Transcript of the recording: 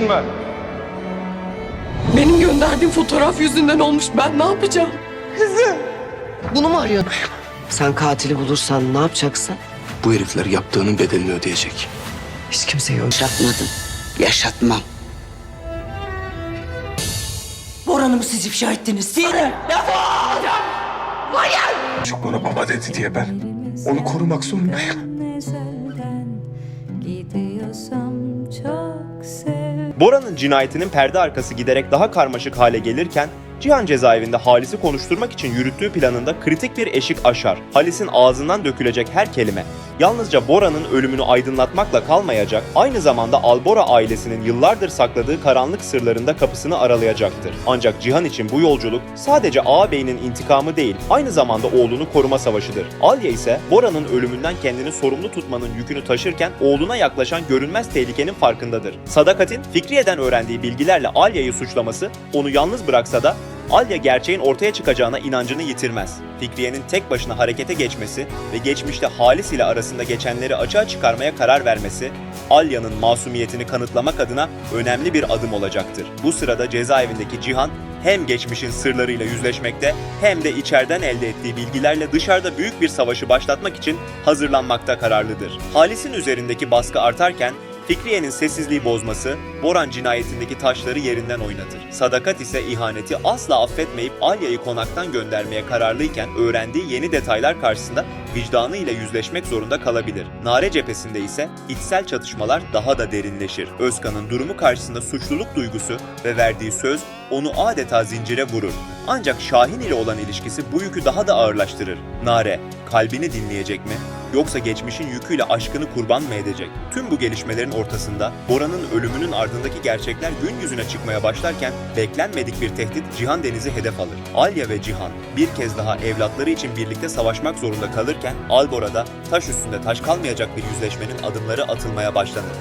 işin var? Benim gönderdiğim fotoğraf yüzünden olmuş. Ben ne yapacağım? Bunu mu arıyordun? Sen katili bulursan ne yapacaksın? Bu herifler yaptığının bedelini ödeyecek. Hiç kimseyi. Yaşatmadım. Yaşatmam. Boran'ı mı siz ifşa ettiniz? Siz mi? Çok bana baba dedi diye ben onu korumak zorundayım. gidiyorsam çok sev. Bora'nın cinayetinin perde arkası giderek daha karmaşık hale gelirken Cihan cezaevinde Halis'i konuşturmak için yürüttüğü planında kritik bir eşik aşar. Halis'in ağzından dökülecek her kelime yalnızca Bora'nın ölümünü aydınlatmakla kalmayacak, aynı zamanda Albora ailesinin yıllardır sakladığı karanlık sırlarında kapısını aralayacaktır. Ancak Cihan için bu yolculuk sadece ağabeyinin intikamı değil, aynı zamanda oğlunu koruma savaşıdır. Alya ise Bora'nın ölümünden kendini sorumlu tutmanın yükünü taşırken oğluna yaklaşan görünmez tehlikenin farkındadır. Sadakat'in Fikriye'den öğrendiği bilgilerle Alya'yı suçlaması onu yalnız bıraksa da Alya gerçeğin ortaya çıkacağına inancını yitirmez. Fikriye'nin tek başına harekete geçmesi ve geçmişte Halis ile arasında geçenleri açığa çıkarmaya karar vermesi, Alya'nın masumiyetini kanıtlamak adına önemli bir adım olacaktır. Bu sırada cezaevindeki Cihan hem geçmişin sırlarıyla yüzleşmekte hem de içeriden elde ettiği bilgilerle dışarıda büyük bir savaşı başlatmak için hazırlanmakta kararlıdır. Halis'in üzerindeki baskı artarken Fikriye'nin sessizliği bozması, Boran cinayetindeki taşları yerinden oynatır. Sadakat ise ihaneti asla affetmeyip Alya'yı konaktan göndermeye kararlıyken öğrendiği yeni detaylar karşısında vicdanıyla yüzleşmek zorunda kalabilir. Nare cephesinde ise içsel çatışmalar daha da derinleşir. Özkan'ın durumu karşısında suçluluk duygusu ve verdiği söz onu adeta zincire vurur. Ancak Şahin ile olan ilişkisi bu yükü daha da ağırlaştırır. Nare, kalbini dinleyecek mi? Yoksa geçmişin yüküyle aşkını kurban mı edecek? Tüm bu gelişmelerin ortasında Bora'nın ölümünün ardındaki gerçekler gün yüzüne çıkmaya başlarken beklenmedik bir tehdit Cihan Deniz'i hedef alır. Alya ve Cihan bir kez daha evlatları için birlikte savaşmak zorunda kalırken Albora'da taş üstünde taş kalmayacak bir yüzleşmenin adımları atılmaya başlanır.